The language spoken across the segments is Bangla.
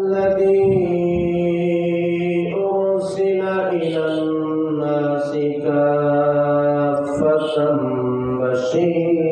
الذي أرسل إلى الناس كافة بشيرا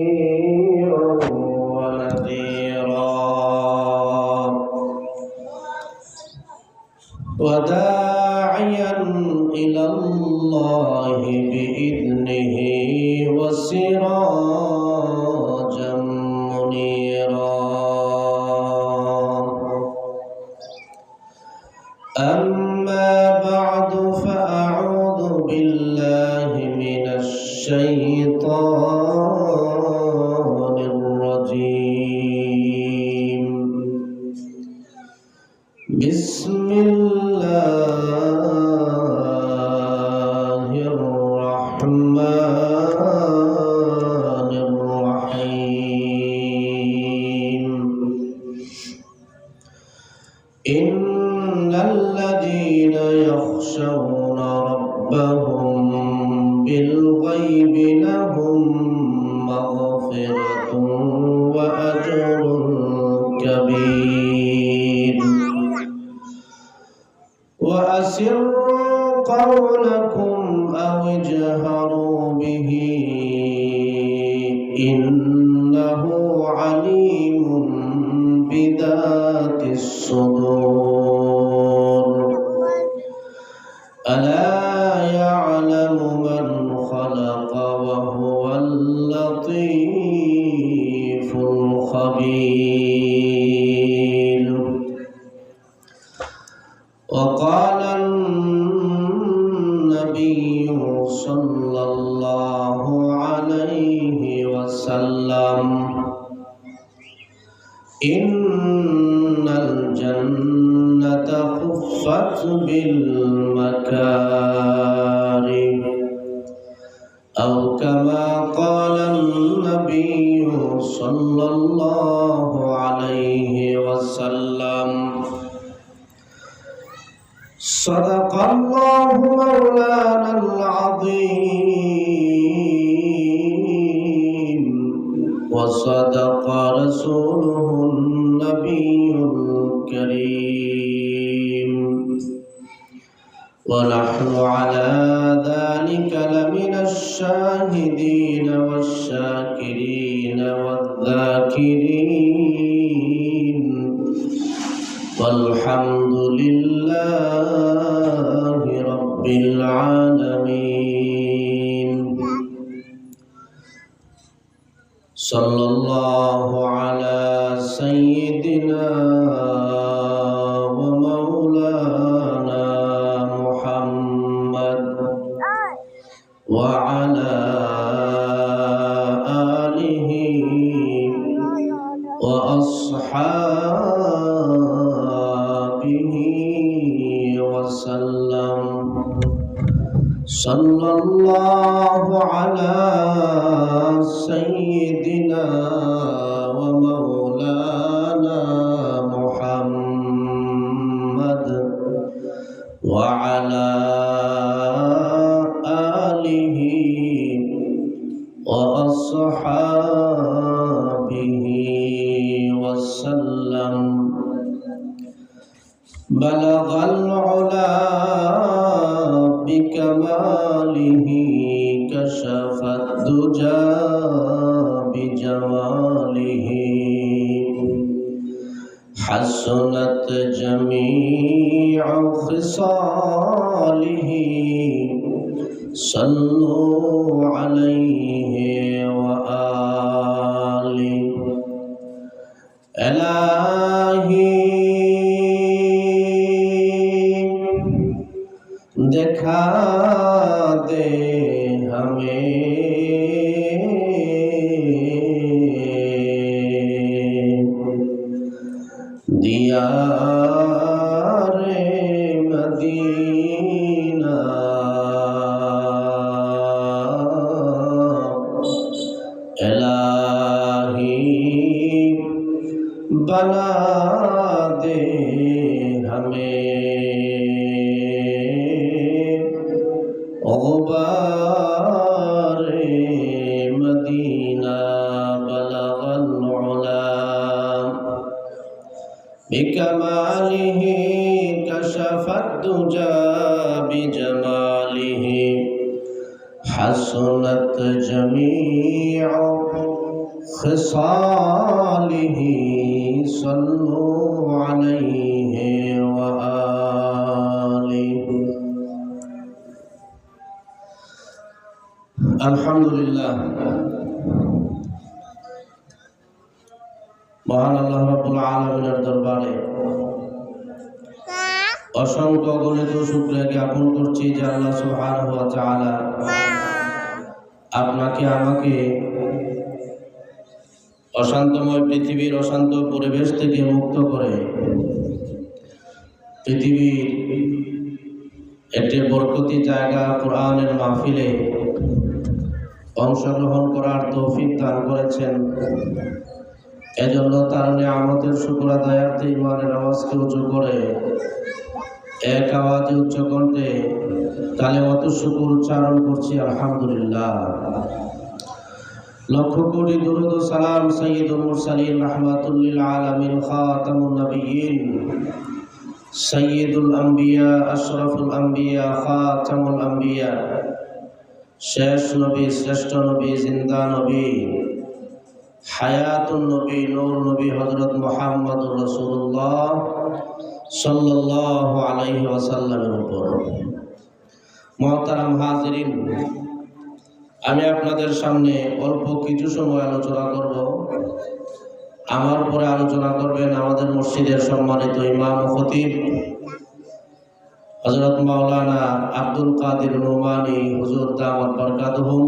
وقال الشاكرين والذاكرين. والحمد وعلى آله وأصحابه আলহামদুলিল্লাহ। মহান আল্লাহ রাবুল আলমিনের দরবারে অসংখ্য গণিত শুক্রে জ্ঞাপন করছি যে আল্লাহ সুহান হওয়া চালা আপনাকে, আমাকে অশান্তময় পৃথিবীর অশান্ত পরিবেশ থেকে মুক্ত করে পৃথিবীর একটি বরকতি জায়গা কোরআনের মাহফিলে অংশগ্রহণ করার তৌফিক দান করেছেন। এজন্য তার আমাদের শুক্র আদায়ার্থে ইমানের আওয়াজকে উঁচু করে এক আওয়াজে উচ্চ কণ্ঠে কালে অত শুকুর উচ্চারণ করছি, আলহামদুলিল্লাহ। লক্ষ কোটি দুরুদ সালাম সৈয়দুল মুরসালিন রহমাতুল্লিল আলামিন, খাতামুন নবিয়িন সৈয়দুল আম্বিয়া, আশরাফুল আম্বিয়া, খাতামুল আম্বিয়া। শেষ নবী, শ্রেষ্ঠ নবী, জিন্দা নবী, হায়াতুন নবী, নূর নবী হজরত মোহাম্মদুর রসুল্লাহ সাল্লাল্লাহু আলাইহি ওয়াসাল্লামের উপর। মহতারাম হাজিরিন, আমি আপনাদের সামনে অল্প কিছু সময় আলোচনা করব। আমার পরে আলোচনা করবেন আমাদের মসজিদের সম্মানিত ইমাম খতিব। হজরত মাওলানা আব্দুল কাদির নোমানি হুজুর দামাত বরকাতহুম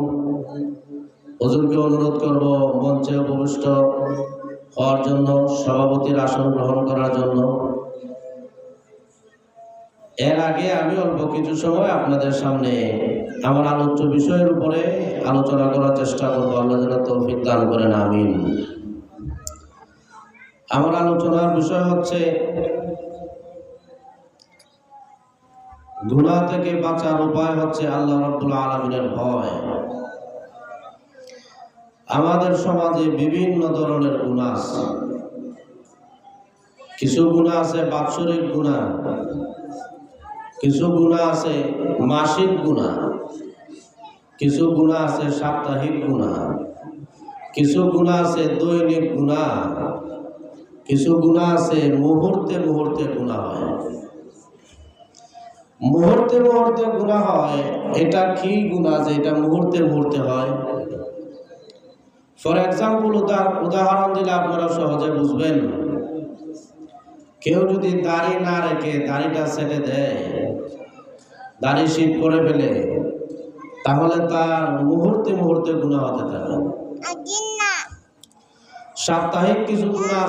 হুজুরকে অনুরোধ করব মঞ্চে উপবিষ্ট হওয়ার জন্য, সভাপতির আসন গ্রহণ করার জন্য। এর আগে আমি অল্প কিছু সময় আপনাদের সামনে আমার আলোচ্য বিষয়ের উপরে আলোচনা করার চেষ্টা করব। আল্লাহ যেন তৌফিক দান করেন, আমিন। আমার আলোচনার বিষয় হচ্ছে গুণা থেকে বাঁচার উপায় হচ্ছে আল্লাহ রব্বুল আলমিনের ভয়। আমাদের সমাজে বিভিন্ন ধরনের গুণা আছে। কিছু গুণা আছে বাৎসরিক গুণা, কিছু গুণা আছে মাসিক গুণা, কিছু গুণা আছে সাপ্তাহিক গুণা, কিছু গুণা আছে দৈনিক গুণা, কিছু গুণা আছে মুহূর্তে মুহূর্তে গুণা হয়। মুহূর্তে মুহূর্তে গুণা হয়। এটা কি গুণা যে এটা মুহূর্তে মুহূর্তে হয়? ফর এক্সাম্পল উদাহরণ দিলে আপনারা সহজে বুঝবেন। কেউ যদি দাড়ি না রেখে দাড়িটা ছেড়ে দেয়, দাড়ি শীত করে ফেলে, তাহলে তার মুহূর্তে মুহূর্তে গুণা হতে থাকে। সাপ্তাহিক কিছু গুণা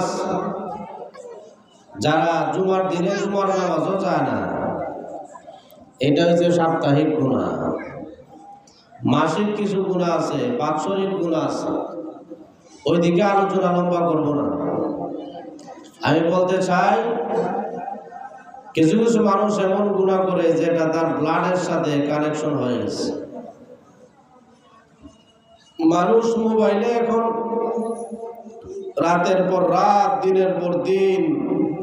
যারা জুমার দিনে জুমার নামাজও যায় না। এটা হচ্ছে সাপ্তাহিক গুণা। মাসিক কিছু গুণা আছে, বাৎসরিক গুণা আছে। ওইদিকে আলোচনা লম্বা করব না। আমি বলতে চাই, কিছু কিছু মানুষ এমন গুণা করে যেটা তার ব্লাডের সাথে কানেকশন হয়ে মানুষ মোবাইলে এখন রাতের পর রাত, দিনের পর দিন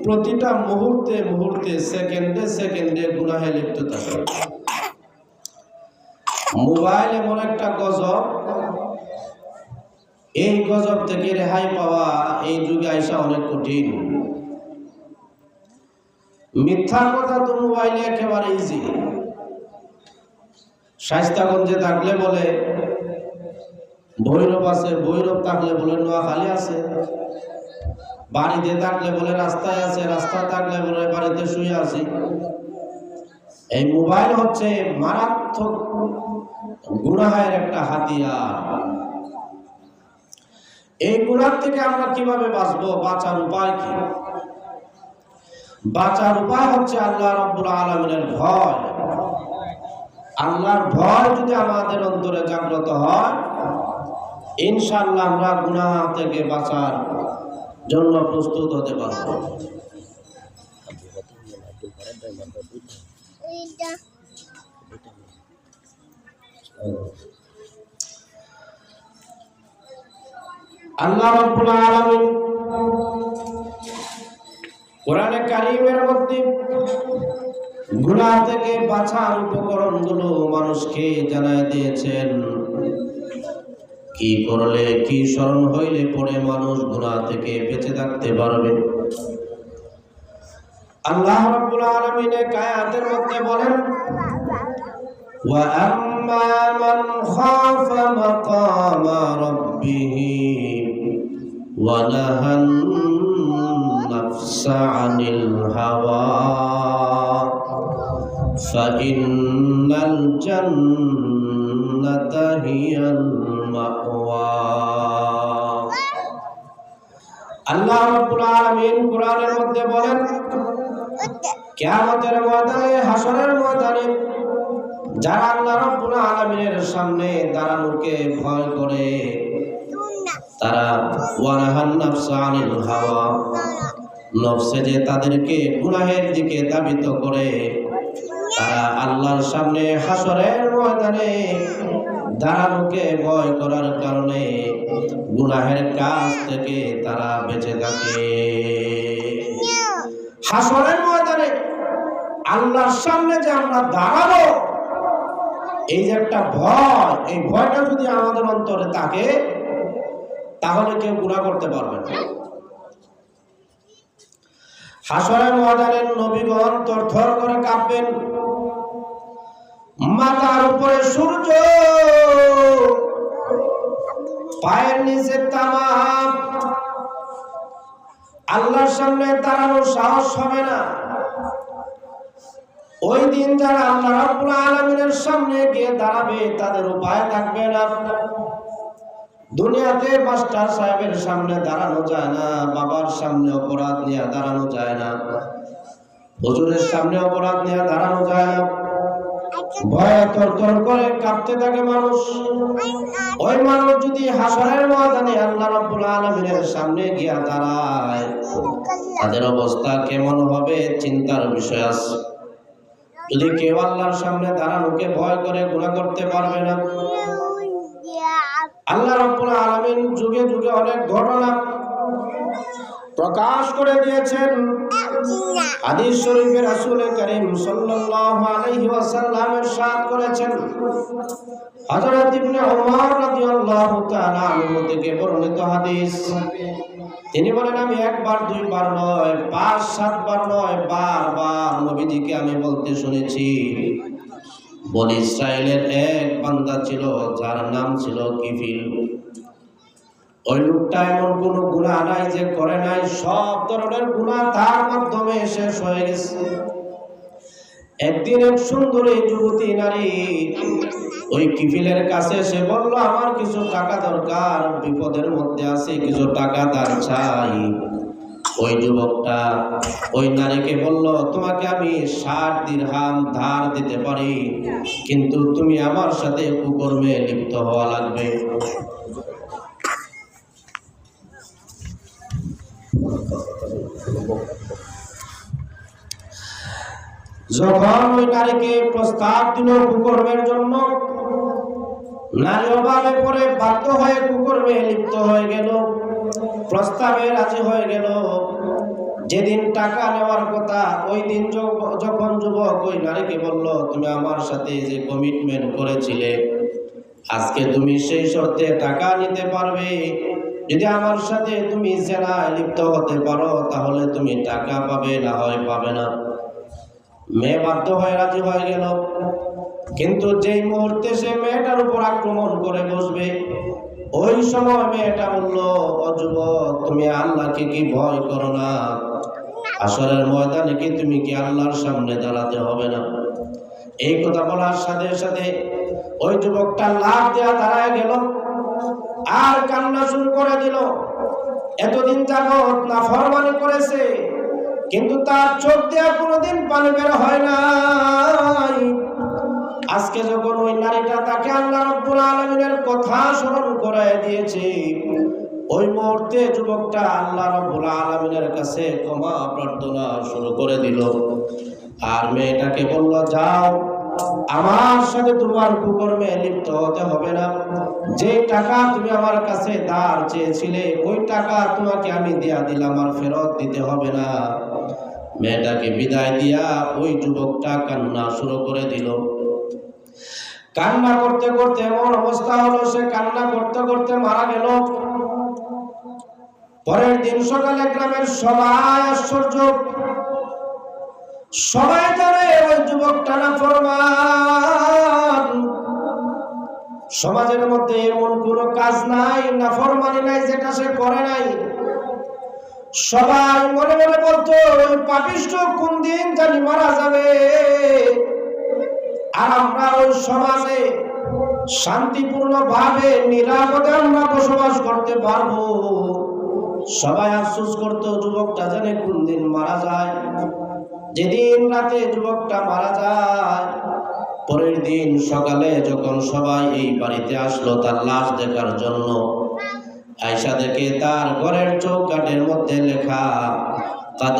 প্রতিটা মুহূর্তে মুহূর্তে, সেকেন্ডে সেকেন্ডে গুনাহে লিপ্ত থাকে। মোবাইল এমন একটা গজব। এই গজব থেকে রেহাই পাওয়া এই যুগে আইসা অনেক কঠিন। মিথ্যা কথা তো মোবাইলে একেবারে ইজি শাইস্তাগঞ্জে থাকলে বলে, ভৈরব আছে, ভৈরব থাকলে বলে, নোয়াখালী আছে। বাড়িতে থাকলে বলে রাস্তায় আছে রাস্তা থাকলে বলে বাড়িতে শুয়ে আছি। এই মোবাইল হচ্ছে মারাত্মক গুনাহের একটা হাতিয়ার। এই গুণার থেকে আমরা কীভাবে বাঁচবো, বাঁচার উপায় কি? বাঁচার উপায় হচ্ছে আল্লাহ রব্বুল আলমিনের ভয়। আল্লাহর ভয় যদি আমাদের অন্তরে জাগ্রত হয় ইনশাল্লাহ আমরা গুনাহ থেকে বাঁচার জন্য প্রস্তুত হতে পারব। আল্লাহ রব্বুল আলামিন কোরআনে কারিমের মধ্যে গুনাহ থেকে বাঁচার উপকরণগুলো মানুষকে জানায় দিয়েছেন। কি করলে কি স্মরণ হইলে পরে মানুষ গুনাহ থেকে বেঁচে থাকতে পারবে আল্লাহ রাব্বুল আলামিন এক আয়াতের মধ্যে বলেন وأما من خاف مقام ربه ونهى النفس عن الهوى فإن الجنة هي المأوى আলামিন কোরআনের মধ্যে বলেন, কিয়ামতের ময়দানে হাসরের ময়দানে যারা আল্লাহ রাব্বুল আলামিনের সামনে দাঁড়ানোকে ভয় করে, তারা ওয়ানাহান নাফসা আনিল হাওয়া, নফসে যে তাদেরকে গুনাহের দিকে দাবিত করে, তারা আল্লাহর সামনে হাসরের ময়দানে দাঁড়ানোকে ভয় করার কারণে গুনাহের কাজ থেকে তারা বেঁচে থাকে। হাসরের ময়দানে আল্লাহর সামনে যে আমরা দাঁড়াবো, এই যে একটা ভয়, এই ভয়টা যদি আমাদের অন্তরে থাকে, তাহলে কেউ গুণা করতে পারবে না। হাসরের ময়দানের নবীগণ তরথর করে কাঁপবেন। মাথার উপরে সূর্য পায়ের নিচে তামাম। আল্লাহর সামনে দাঁড়ানোর সাহস হবে না। ওই দিন যারা আল্লাহ আলামিনের সামনে গিয়ে দাঁড়াবে, তাদের উপায় থাকবে না। দুনিয়াতে মাস্টার সাহেবের সামনে দাঁড়ানো যায় না, বাবার সামনে অপরাধ নিয়ে দাঁড়ানো যায় না, হুজুরের সামনে অপরাধ নিয়ে দাঁড়ানো যায় না। ভয়ে করে কাঁপতে থাকে মানুষ। ওই মানুষ যদি আল্লাহ সামনে গিয়া দাঁড়ায়, তাদের অবস্থা কেমন হবে চিন্তার বিষয় আছে। যদি কেউ আল্লাহর সামনে দাঁড়ানোকে ভয় করে গুণা করতে পারবে না। আল্লাহ রাব্বুল আলামিন যুগে যুগে অনেক ঘটনা প্রকাশ করে দিয়েছেন হাদিস শরীফে রাসূল করিম সাল্লাল্লাহু আলাইহি ওয়াসাল্লাম ইরশাদ করেছেন। হযরত ইবনে ওমর রাদিয়াল্লাহু তাআলা আনহু থেকে বর্ণিত হাদিস। তিনি বলেন আমি একবার দুইবার নয় পাঁচ সাতবার নয় বারবার নবীজিকে আমি বলতে শুনেছি। বন ইসরায়েলের এক বান্দা ছিল যার নাম ছিল কিফিল। ওই লোকটা এমন কোন গুণা নাই যে করে নাই, সব ধরনের গুণা তার মাধ্যমে শেষ হয়ে গেছে। একদিন এক সুন্দরী যুবতী নারী ওই কিফিলের কাছে সে বলল, আমার কিছু টাকা দরকার, বিপদের মধ্যে আছে, কিছু টাকা তার চাই। ওই যুবকটা ওই নারীকে বলল, তোমাকে আমি ষাট দিরহাম ধার দিতে পারি, কিন্তু তুমি আমার সাথে কুকর্মে লিপ্ত হওয়া লাগবে। যখন ওই নারীকে প্রস্তাব দিল কুকর্মের জন্য, নারী অভাবে পরে বাধ্য হয়ে কুকর্মে লিপ্ত হয়ে গেল, প্রস্তাবে রাজি হয়ে গেল। যেদিন টাকা নেওয়ার কথা, ওই দিন যখ- যখন যুবক ওই নারীকে বলল, তুমি আমার সাথে যে কমিটমেন্ট করেছিলে, আজকে তুমি সেই শর্তে টাকা নিতে পারবে। যদি আমার সাথে তুমি জেনায় লিপ্ত হতে পারো, তাহলে তুমি টাকা পাবে না হয় পাবে না। মেয়ে বাধ্য হয়ে রাজি হয়ে গেল। কিন্তু যেই মুহূর্তে সে মেয়েটার উপর আক্রমণ করে বসবে, ওই সময় মেয়েটা বলল, ও যুবক, তুমি আল্লাহকে কি ভয় করো না? আসরের ময়দানে কি তুমি কি আল্লাহর সামনে দাঁড়াতে হবে না? এই কথা বলার সাথে সাথে ওই যুবকটা লাভ দেওয়া দাঁড়ায় গেল, আর কান্না শুরু করে দিল। এতদিন যাবত না ফরমানি করেছে কিন্তু তার চোখ দেওয়া কোনোদিন পানি বের হয় নাই। আজকে যখন ওই নারীটা তাকে আল্লাহ রব্বুল আলমিনের কথা স্মরণ করায় দিয়েছে, ওই মুহূর্তে যুবকটা আল্লাহ রব্বুল আলমিনের কাছে ক্ষমা প্রার্থনা শুরু করে দিল। আর মেয়েটাকে বলল, যাও, আমার সাথে তোমার কুকর্মে লিপ্ত হতে হবে না। যে টাকা তুমি আমার কাছে ধার চেয়েছিলে, ওই টাকা তোমাকে আমি দেয়া দিলাম আর ফেরত দিতে হবে না। মেয়েটাকে বিদায় দিয়া ওই যুবকটা কান্না শুরু করে দিল। কান্না করতে করতে এমন অবস্থা হলো, সে কান্না করতে করতে মারা গেল। পরের দিন সকালে গ্রামের সবাই আশ্চর্য। সবাই জানে ওই যুবক টানা ফরমান সমাজের মধ্যে এমন কোনো কাজ নাই না ফরমানি নাই যেটা সে করে নাই। সবাই মনে মনে বলতো পাপিষ্ট কোন দিন জানি মারা যাবে? আর আমরা ওই সমাজে শান্তিপূর্ণ ভাবে নিরাপদে আমরা বসবাস করতে পারব। সবাই আফসোস করতো, যুবকটা জানে কোন দিন মারা যায়? যেদিন রাতে যুবকটা মারা যায়, পরের দিন সকালে যখন সবাই এই বাড়িতে আসলো তার লাশ দেখার জন্য আয়সা দেখে তার ঘরের চৌকাটের মধ্যে লেখা, কাদ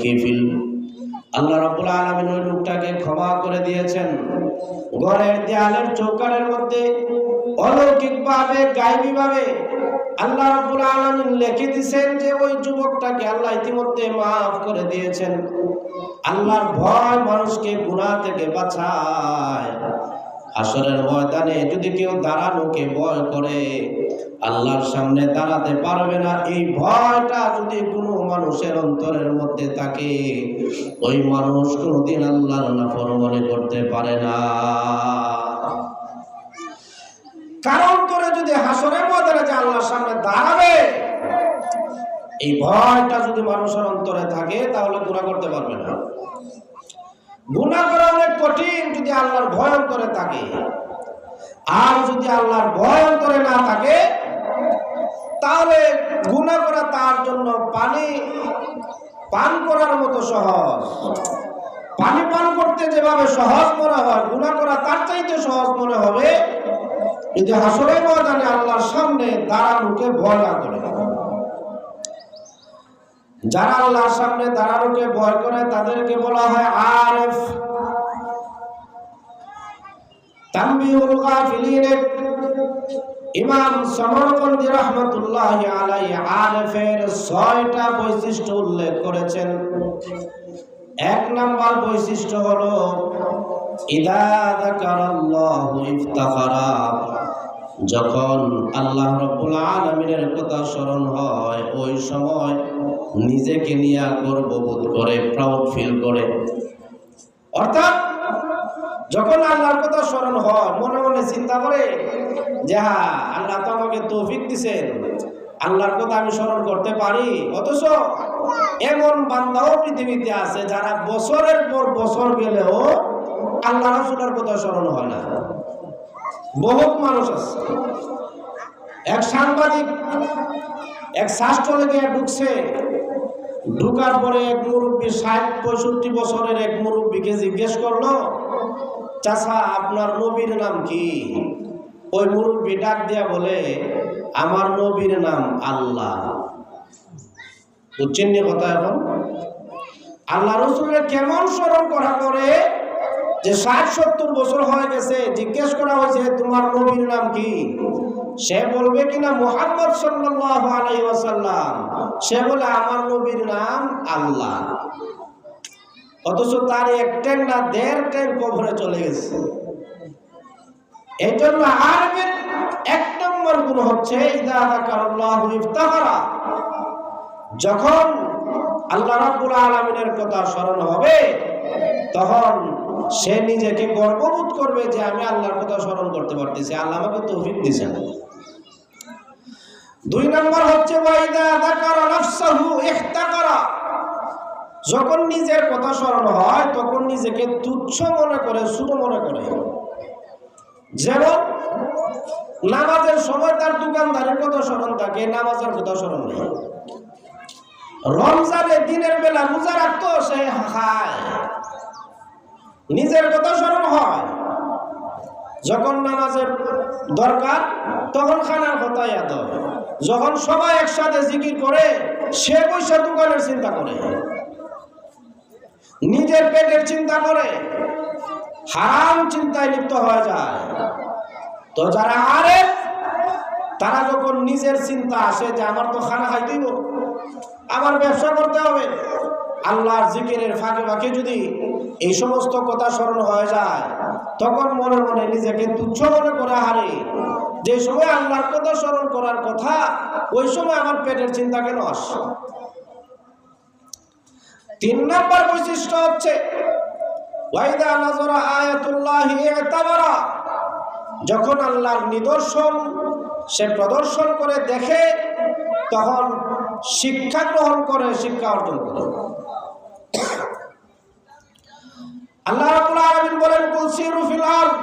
কিফিল। আল্লাহ রাব্বুল আলামিন ওই লোকটাকে ক্ষমা করে দিয়েছেন। ঘরের দেয়ালের চৌকাটের মধ্যে অলৌকিকভাবে গায়বীভাবে আল্লাহ রাব্বুল আলামিন লিখে দিয়েছেন যে ওই যুবকটাকে আল্লাহ ইতিমধ্যে মাফ করে দিয়েছেন। আল্লাহর ভয় মানুষকে গুনাহ থেকে বাঁচায়। আসরের ময়দানে যদি কেউ দাঁড়ানোকে ভয় করে, আল্লাহর সামনে দাঁড়াতে পারবে না। এই ভয়টা যদি কোনো মানুষের অন্তরের মধ্যে থাকে, ওই মানুষ কোনোদিন আল্লাহর নাফরমানি করতে পারে না। কারণ করে যদি হাসরের ময়দানে যে আল্লাহর সামনে দাঁড়াবে, এই ভয়টা যদি মানুষের অন্তরে থাকে, তাহলে গুণা করতে পারবে না। গুণা করা কঠিন যদি আল্লাহর ভয় অন্তরে থাকে, আর যদি আল্লাহর ভয় অন্তরে না থাকে, তাহলে গুণা করা তার জন্য পানি, পান করার মতো সহজ। পানি পান করতে যেভাবে সহজ মনে হয় গুণা করা তার চাইতে সহজ মনে হবে, যদি হাসরের ময়দানে আল্লাহর সামনে দাঁড়ানোকে ভয় না করে। যারা আল্লাহর সামনে দাঁড়ানোকে ভয় করে, তাদেরকে বলা হয় আরেফ। ছয়টা বৈশিষ্ট্য উল্লেখ করেছেন। এক নাম্বার বৈশিষ্ট্য হলো যখন আল্লাহ আলমিনের কথা স্মরণ হয়, ওই সময় নিজেকে নিয়ে গর্ববোধ করে প্রাউড ফিল করে। অর্থাৎ যখন আল্লাহর কথা স্মরণ হয়, মনে মনে চিন্তা করে যে হ্যাঁ আল্লাহ তো আমাকে তৌফিক দিছেন। আল্লাহর কথা আমি স্মরণ করতে পারি। অথচ এমন বান্দাও পৃথিবীতে আছে যারা বছরের পর বছর গেলেও আল্লাহ রসুলের কথা স্মরণ হয় না। বহুত মানুষ আছে। এক সাংবাদিক, এক শাস্ত্রে গিয়ে ঢুকছে। ঢুকার পরে এক মুরব্বী ষাট, পঁয়ষট্টি বছরের এক মুরব্বীকে জিজ্ঞেস করল চাষা আপনার নবীর নাম কি? ওই মুরব্বী ডাক দিয়া বলে, আমার নবীর নাম আল্লাহ। বুঝছেন কথা এখন? আল্লাহ রসুলের কেমন স্মরণ করা করে যে ষাট, সত্তর বছর হয়ে গেছে, জিজ্ঞেস করা হয়েছে, তোমার নবীর নাম কি? সে বলবে কিনা, মোহাম্মদ সাল্লাহ আলাই সে বলে, আমার নবীর নাম আল্লাহ। অথচ তার এক ট্রেন না দেড় ট্রেন কবরে চলে গেছে। এই জন্য আরবের এক নম্বর গুণ হচ্ছে যখন আল্লাহ রাব্বুল আলামিনের কথা স্মরণ হবে, তখন সে নিজেকে গর্ববোধ করবে যে, আমি আল্লাহর কথা স্মরণ করতে পারতেছি, আল্লাহ আমাকে তৌফিক দিয়েছেন। দুই নম্বর হচ্ছে ওয়াইদা যাকারা নাফসাহু ইহতাকারা যখন নিজের কথা স্মরণ হয়, তখন নিজেকে তুচ্ছ মনে করে ছোট মনে করে। যেমন নামাজের সময় তার দোকানদারের কথা স্মরণ থাকে, নামাজের কথা স্মরণ নেই। রমজানে দিনের বেলা রোজা রাখতো, সে নিজের কথা স্মরণ হয়। যখন নামাজের দরকার, তখন খানার কথা ইয়াদ যখন সবাই একসাথে জিকির করে, সে পয়সা দোকানের চিন্তা করে। নিজের পেটের চিন্তা করে। হারাম চিন্তায় লিপ্ত হয়ে যায়। তো যারা আরে, তারা যখন নিজের চিন্তা আসে যে আমার তো খানা খাইতেইব আমার ব্যবসা করতে হবে। আল্লাহর জিকিরের ফাঁকে ফাঁকে যদি এই সমস্ত কথা স্মরণ হয়ে যায়, তখন মনে মনে নিজেকে তুচ্ছ মনে করে হারে যে সময় আল্লাহর কথা স্মরণ করার কথা, ওই সময় আমার পেটের চিন্তা কেন আসে তিন নম্বর বৈশিষ্ট্য হচ্ছে, ওয়াইদা নাজরা আয়াতুল্লাহি ইতাবারা, যখন আল্লাহর নিদর্শন সে প্রদর্শন করে দেখে, তখন শিক্ষা গ্রহণ করে, শিক্ষা অর্জন করে। আল্লাহ রাব্বুল আলামিন বলেন, কুল সিরু ফিল আরদ,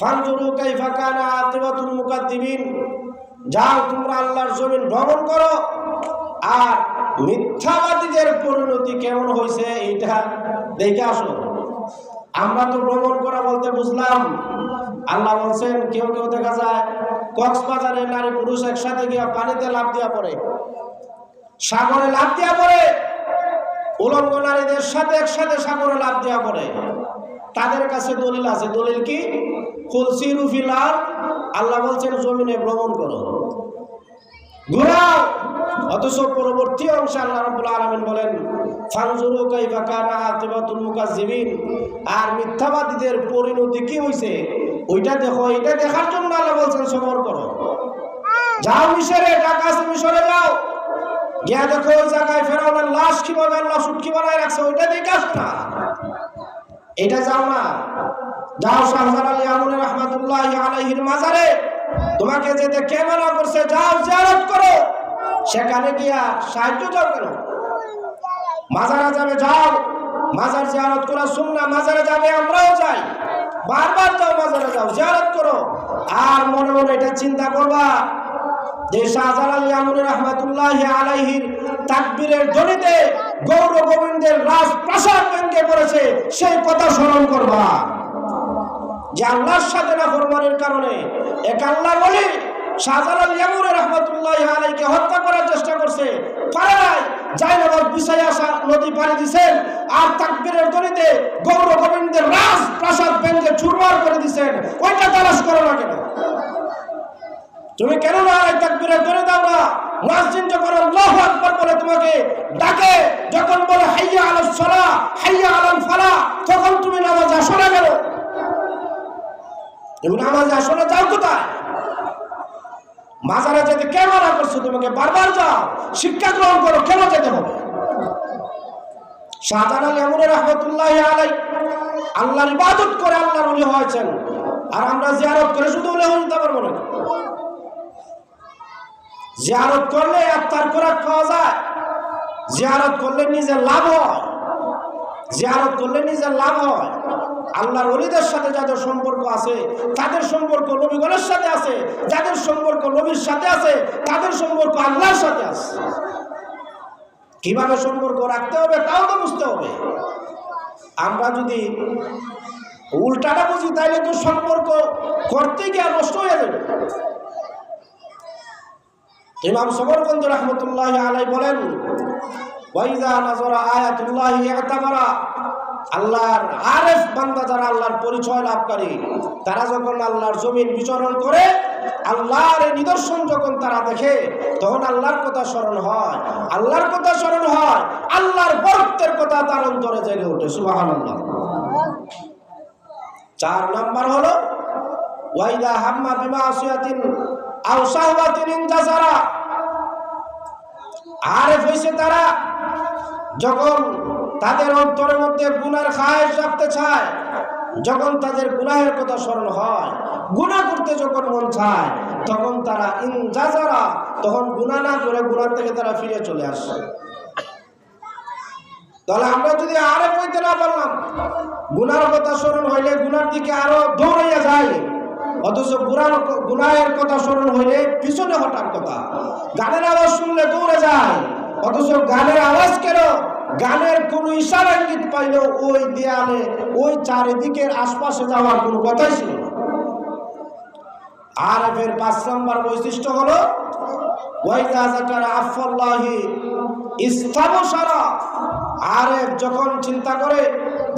ফানজুরু কাইফা কানা আকিবাতুল মুকাদ্দিমিন যাও তোমরা আল্লাহর জমিন ভ্রমণ করো, আর মিথ্যাবাদীদের পরিণতি কেমন হয়েছে এইটা দেখে আসো। আমরা তো ভ্রমণ করা বলতে বুঝলাম। আল্লাহ বলছেন, কেউ কেউ দেখা যায়, কক্সবাজারে নারী পুরুষ একসাথে গিয়ে পানিতে লাভ দিয়া পড়ে, সাগরে লাভ দিয়া পড়ে, উলঙ্গ নারীদের সাথে একসাথে সাগরে লাভ দেওয়া পড়ে। তাদের কাছে দলিল আছে। দলিল কি? ফুলসি রুফিলার আল্লাহ বলছেন, জমিনে ভ্রমণ করো। ঘুরাও অথচ পরবর্তী অংশে আল্লাহ রাব্বুল আলামিন বলেন, ফানজুরু কাইফা কানা আকিবাতুল মুকাজ্জিবিন। আর মিথ্যাবাদীদের পরিণতি কি হইছে? ওইটা দেখো, এটা দেখার জন্য আল্লাহ বলছেন, সবর করো। যাও মিশরে আছে মিশরে যাও। গিয়া দেখো ওই জায়গায় ফেরাউনের লাশ কি কীভাবে আল্লাহ সুটকি বানায় রাখছে, ওইটা দেখে আসো না। এটা যাও না। যাও শাহজার আলী আমুন রহমাতুল্লাহ আলাইহির মাজারে। তোমাকে যেতে কে মানা করছে, যাও জিয়ারত করো। সেখানে গিয়া সাহায্য যাও কেন? মাজারে যাবে যাও। মাজার জিয়ারত করা শুননা মাজারে যাবে, আমরাও যাই। বারবার যাও মাজারে যাও, জিয়ারত করো। আর মনে মনে এটা চিন্তা করবা, যে শাহজালাল ইয়ামুন রহমাতুল্লাহ আলাইহির তাকবীরের ধ্বনিতে গৌর গোবিন্দের রাজ প্রাসাদ ভেঙে পড়েছে, সেই কথা স্মরণ করবা। যে আল্লাহর সাথে না ফরমানের কারণে, এক আল্লাহ বলি শাহজালাল ইয়ামুন রহমাতুল্লাহ আলাইকে হত্যা করার চেষ্টা করছে। পারে নাই। জাইনাবাদ বিছাই নদী পাড়ি দিছেন আর তাকবীরের ধ্বনিতে গৌর গোবিন্দের রাজ প্রাসাদ ভেঙে চুরমার করে দিছেন। ওইটা তালাশ করো না কেন? তুমি কেন না তাকবীরের ধরে দাও না? মুয়াজ্জিন যখন আল্লাহু আকবার বলে তোমাকে ডাকে। যখন বলে, হাইয়া আলাস সালাহ হাইয়া আলাল ফালাহ তখন তুমি নামাজ আসো না কেন? তুমি নামাজ আসো না, যাও কোথায়? মাজারে যেতে কেন না করছ, তোমাকে বারবার যাও, শিক্ষা গ্রহণ করো, কেন যেতে হবে? শাহজাহান আলী আমর রহমতুল্লাহ আলাই আল্লাহর ইবাদত করে আল্লাহর উলি হয়েছেন। আর আমরা জিয়ারত করে শুধু উলি হতে পারব না। জিয়ারত করলে আত্মার খোরাক খাওয়া যায়। জিয়ারত করলে নিজের লাভ হয়। জিয়ারত করলে নিজের লাভ হয়। আল্লাহর অলিদের সাথে যাদের সম্পর্ক আছে, তাদের সম্পর্ক নবীগণের সাথে আছে, যাদের সম্পর্ক নবীর সাথে আছে, তাদের সম্পর্ক আল্লাহর সাথে আছে। কীভাবে সম্পর্ক রাখতে হবে তাও তো বুঝতে হবে। আমরা যদি উল্টাটা বুঝি তাহলে তো সম্পর্ক করতে গিয়ে নষ্ট হয়ে যাবে। ইমাম সমরকন্দ রহমতুল্লাহ আলাই বলেন আল্লাহর আরেফ বান্দা যারা আল্লাহর পরিচয় লাভ করে তারা যখন আল্লাহর জমিন বিচরণ করে, আল্লাহর নিদর্শন যখন তারা দেখে, তখন আল্লাহর কথা স্মরণ হয়। আল্লাহর কথা স্মরণ হয়, আল্লাহর বরত্বের কথা তার অন্তরে জেগে ওঠে, সুবহানাল্লাহ। চার নাম্বার হলো, ওয়াইদা হাম্মা বিমা আসিয়াতিন আও সাহবাতিন ইনজাসারা আরেফ হইছে তারা, যখন তাদের অন্তরের মধ্যে গুনার খায়েশ রাখতে চায়। যখন তাদের গুনাহের কথা স্মরণ হয়, গুনাহ করতে যখন মন চায়, তখন তারা ইনজাজারা তখন গুনাহ না করে গুনার থেকে তারা ফিরে চলে আসে। তাহলে আমরা যদি আরেফ হইতে না পারলাম, গুনার কথা স্মরণ হইলে গুনার দিকে আরও দৌড়াইয়া যায়। অথচ গুনার গুনাহের কথা স্মরণ হইলে পিছনে হঠাৎ কথা। গানের আওয়াজ শুনলে দৌড়ে যায়, অথচ গানের আওয়াজ কেন গানের কোনো ইশারা ইঙ্গিত পাইলেও ওই দেয়ালে, ওই চারিদিকের আশপাশে যাওয়ার কোনো কথাই ছিল না। আর এর পাঁচ নম্বর বৈশিষ্ট্য হলো আরেফ যখন চিন্তা করে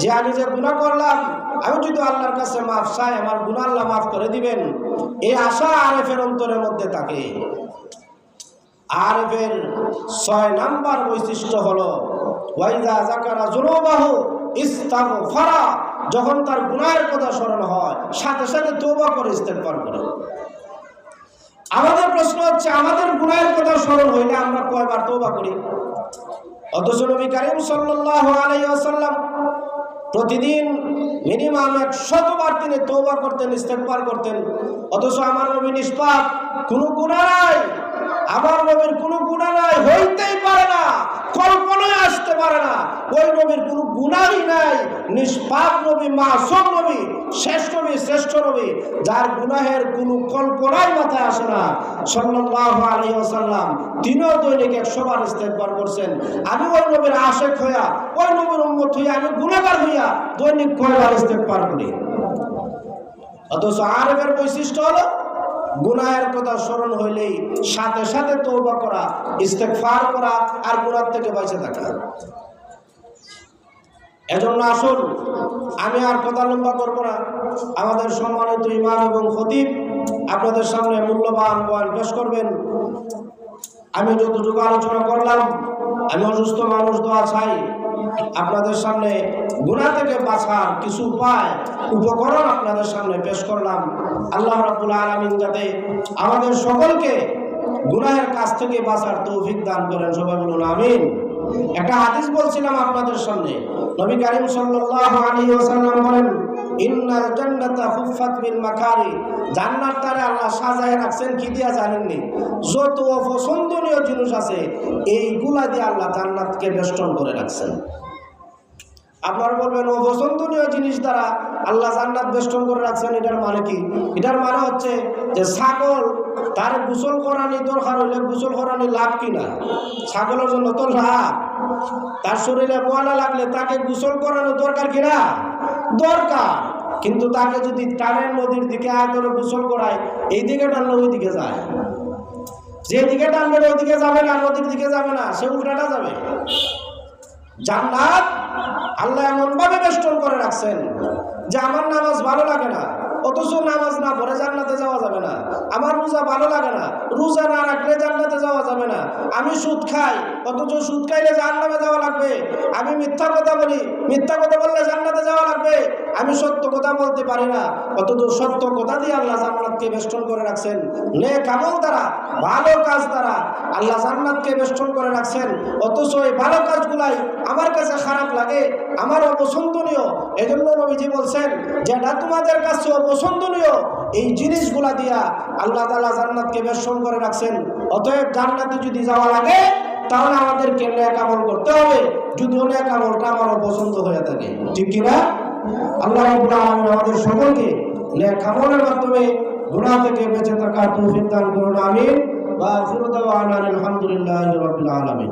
যে আমি যে গুনাহ করলাম, আমি যদি আল্লাহর কাছে মাফ চাই, আমার গুনাহ আল্লাহ মাফ করে দিবেন। এই আশা আরেফের অন্তরের মধ্যে থাকে। আরবের ছয় নাম্বার বৈশিষ্ট্য হলো ওয়াইদা জাকারা জুনুবাহু ইস্তাগফারা, যখন তার গুনাহের কথা স্মরণ হয়, সাথে সাথে তওবা করে ইস্তেগফার করে। আমাদের প্রশ্ন হচ্ছে, আমাদের গুনাহের কথা স্মরণ হইলে আমরা কয়বার তওবা করি? অথচ নবী করিম সাল্লাল্লাহু আলাইহি প্রতিদিন মিনিমাম এক শতবার তিনি তৌবা করতেন, ইস্তেগফার করতেন। অথচ আমার নবী নিষ্পাপ, কোনো গুনাহ নাই। আমার নবীর কোনো গুনাহ নাই, হইতেই পারে না, কল্পনায় আসতে পারে না। ওই নবীর কোনো গুনাহই নাই, নিষ্পাপ নবী, মাসুম নবী শেষ নবী, শ্রেষ্ঠ নবী, যার গুনাহের কোনো কল্পনাই মাথায় আসে না। সাল্লাল্লাহু আলাইহি ওয়াসাল্লাম তিনিও দৈনিক একশো বার ইস্তেগফার করছেন। আমি ওই নবীর আশেক হইয়া, ওই নবীর উম্মত হইয়া, আমি গুনাহগার হইয়া দৈনিক কয়বার ইস্তেগফার করি? অথচ আরেফের বৈশিষ্ট্য হলো গুনাহের কথা স্মরণ হইলেই সাথে সাথে তৌবা করা, ইস্তেগফার করা আর গুনাহ থেকে বেঁচে থাকা। এজন্য আসুন, আমি আর কথা লম্বা করব না। আমাদের সম্মানিত ইমাম এবং খতিব আপনাদের সামনে মূল্যবান বয়ান পেশ করবেন। আমি যতটুকু আলোচনা করলাম, আমি অসুস্থ মানুষ দোয়া চাই। আপনাদের সামনে গুণা থেকে বাঁচার কিছু উপায়, উপকরণ আপনাদের সামনে পেশ করলাম। আল্লাহ রাবুল আলমিন যাতে আমাদের সকলকে গুনাহের কাছ থেকে বাঁচার তৌফিক দান করেন। সবাই বলুন, আমিন। একটা হাদিস বলছিলাম আপনাদের সামনে। নবী করিম সাল্লাহ আলী ওসাল্লাম বলেন ইন্নাল জান্নাতা হুফফাত বিল মাকারি। জান্নাত তারে আল্লাহ সাজায় রাখছেন, কি দিয়া জানেননি? যত অপছন্দনীয় জিনিস আছে, এইগুলা দিয়ে আল্লাহ জান্নাতকে বেষ্টন করে রাখছেন। আপনারা বলবেন, অপছন্দনীয় জিনিস দ্বারা আল্লাহ জান্নাত বেষ্টন করে রাখছেন, এটার মানে কি? এটার মানে হচ্ছে যে ছাগল, তার গোসল করানি দরকার হইলে গোসল করানি লাভ কিনা ছাগলের জন্য তো লাভ। তার শরীরে ময়লা লাগলে তাকে গোসল করানো দরকার কিনা দরকার। কিন্তু তাকে যদি টানের নদীর দিকে আয় করে গোসল করায়, এই দিকে টানলে ওই দিকে যায়। যেদিকে টানবে ওইদিকে যাবে না, নদীর দিকে যাবে না, সে উল্টাটা যাবে। জান্নাত আল্লাহ এমনভাবে বেষ্টন করে রাখছেন যে আমার নামাজ ভালো লাগে না। অথচ নামাজ না পড়ে জান্নাতে যাওয়া যাবে না। আমার রোজা ভালো লাগে না। রোজা না রাখলে জান্নাতে যাওয়া যাবে না। আমি সুদ খাই, অথচ সুদ খাইলে জান্নাতে যাওয়া লাগবে। আমি মিথ্যা কথা বলি, মিথ্যা কথা বললে জান্নাতে যাওয়া লাগবে। আমি সত্য কথা বলতে পারি না। অথচ সত্য কথা দিয়ে আল্লাহ জান্নাতকে বেষ্টন করে রাখছেন। নে কামল দ্বারা, ভালো কাজ দ্বারা আল্লাহ জান্নাতকে বেষ্টন করে রাখছেন। অথচ এই ভালো কাজগুলাই আমার কাছে খারাপ লাগে আমার অপছন্দনীয় এজন্য নবীজি বলছেন, যেটা তোমাদের কাছে অপছন্দনীয় এই জিনিসগুলা দিয়া আল্লাহ তালা জান্নাতকে বেষ্টন করে রাখছেন। অতএব জান্নাতে যদি যাওয়া লাগে, তাহলে আমাদেরকে ন্যাক আমল করতে হবে। যদি ন্যাক আমলটা আমার অপছন্দ হয়ে থাকে। ঠিক কিনা আল্লাহ আমাদের সকলকে ন্যাক আমলের মাধ্যমে গুনাহ থেকে বেঁচে থাকার তৌফিক দান করুন, আমিন। আখিরু দাওয়ানা আলহামদুলিল্লাহি আলামিন।